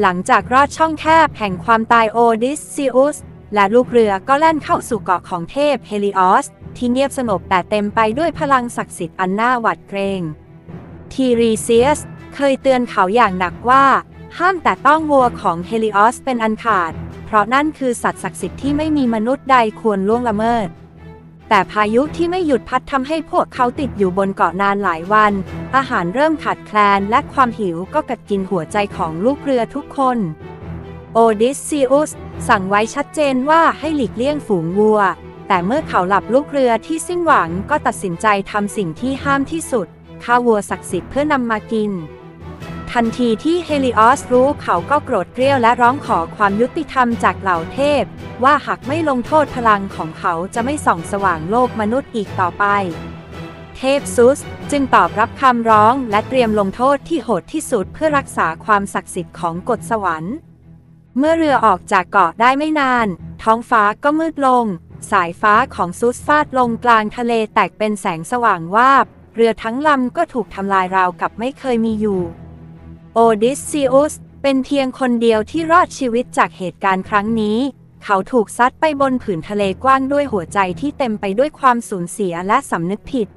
หลังจากรอดช่องแคบแห่งความตายโอดิสซิอุสและลูกเรือก็แล่นเข้าสู่เกาะของเทพเฮลิออส ที่เงียบสงบแต่เต็มไปด้วยพลังศักดิ์สิทธิ์อันน่าหวาดเกรงทีรีเซียสเคยเตือนเขาอย่างหนักว่า ห้ามแต่ต้องวัวของเฮลิออสเป็นอันขาด เพราะนั่นคือสัตว์ศักดิ์สิทธิ์ที่ไม่มีมนุษย์ใดควรล่วงละเมิด แต่พายุที่ไม่หยุดพัดทำให้พวกเขาติดอยู่บนเกาะนานหลายวัน อาหารเริ่มขาดแคลนและความหิวก็กัดกินหัวใจของลูกเรือทุกคน โอดิสซิอุสสั่งไว้ชัดเจนว่าให้หลีกเลี่ยงฝูงวัว แต่เมื่อเขาหลับลูกเรือที่สิ้นหวังก็ตัดสินใจทำสิ่งที่ห้ามที่สุดฆ่าวัวศักดิ์สิทธิ์เพื่อนำมากิน ทันทีที่เฮลิออสรู้เขาก็โกรธเกรี้ยวและร้องขอความยุติธรรมจากเหล่าเทพ ว่าหากไม่ลงโทษพลังของเขาจะไม่ส่องสว่างโลกมนุษย์อีกต่อไป เทพซุสจึงตอบรับคำร้องและเตรียมลงโทษที่โหดที่สุดเพื่อรักษาความศักดิ์สิทธิ์ของกฎสวรรค์ เมื่อเรือออกจากเกาะได้ไม่นาน ท้องฟ้าก็มืดลง สายฟ้าของซุสฟาดลงกลางทะเลแตกเป็นแสงสว่างวาบ เรือทั้งลำก็ถูกทำลายราวกับไม่เคยมีอยู่ โอดิสซิอุสเป็นเพียงคนเดียวที่รอดชีวิตจากเหตุการณ์ครั้งนี้ เขาถูกซัดไปบนผืนทะเลกว้างด้วยหัวใจที่เต็มไปด้วยความสูญเสียและสำนึกผิด